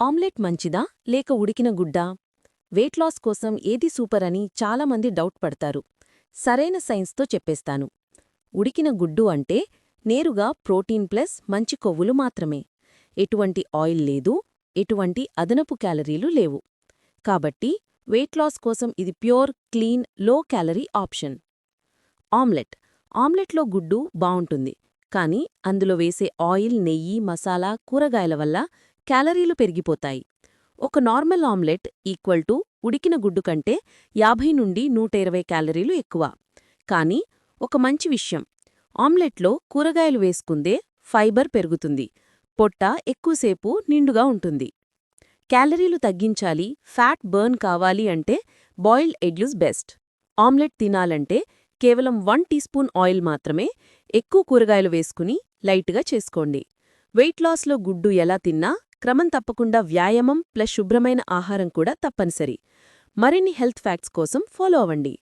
Omelette మంచిదా లేక ఉడికిన గుడ్డా? వెయిట్ లాస్ కోసం ఏది సూపర్ అని చాలామంది డౌట్ పడతారు. సరైన సైన్స్తో చెప్పేస్తాను. ఉడికిన గుడ్డు అంటే నేరుగా ప్రోటీన్ ప్లస్ మంచి కొవ్వులు మాత్రమే. ఎటువంటి ఆయిల్ లేదు ఎటువంటి అదనపు క్యాలరీలు లేవు. కాబట్టి వెయిట్ లాస్ కోసం ఇది ప్యూర్ క్లీన్లో క్యాలరీ ఆప్షన్. ఆమ్లెట్. ఆమ్లెట్లో గుడ్డు బావుంటుంది. కానీ అందులో వేసే ఆయిల్ నెయ్యి మసాలా కూరగాయల వల్ల క్యాలరీలు పెరిగిపోతాయి. ఒక నార్మల్ ఆమ్లెట్ ఈక్వల్ టు ఉడికిన గుడ్డు కంటే యాభై నుండి నూట ఇరవై క్యాలరీలు ఎక్కువ. కానీ ఒక మంచి విషయం. ఆమ్లెట్లో కూరగాయలు వేసుకుందే ఫైబర్ పెరుగుతుంది. పొట్ట ఎక్కువసేపు నిండుగా ఉంటుంది. క్యాలరీలు తగ్గించాలి ఫ్యాట్ బర్న్ కావాలి అంటే బాయిల్డ్ ఎగ్లుస్ బెస్ట్. ఆమ్లెట్ తినాలంటే కేవలం వన్ టీ స్పూన్ ఆయిల్ మాత్రమే ఎక్కువ కూరగాయలు వేసుకుని లైట్గా చేసుకోండి. వెయిట్ లాస్లో గుడ్డు ఎలా తిన్నా క్రమం తప్పకుండా వ్యాయామం ప్లస్ శుభ్రమైన ఆహారం కూడా తప్పనిసరి. మరిన్ని హెల్త్ ఫ్యాక్ట్స్ కోసం ఫాలో అవ్వండి.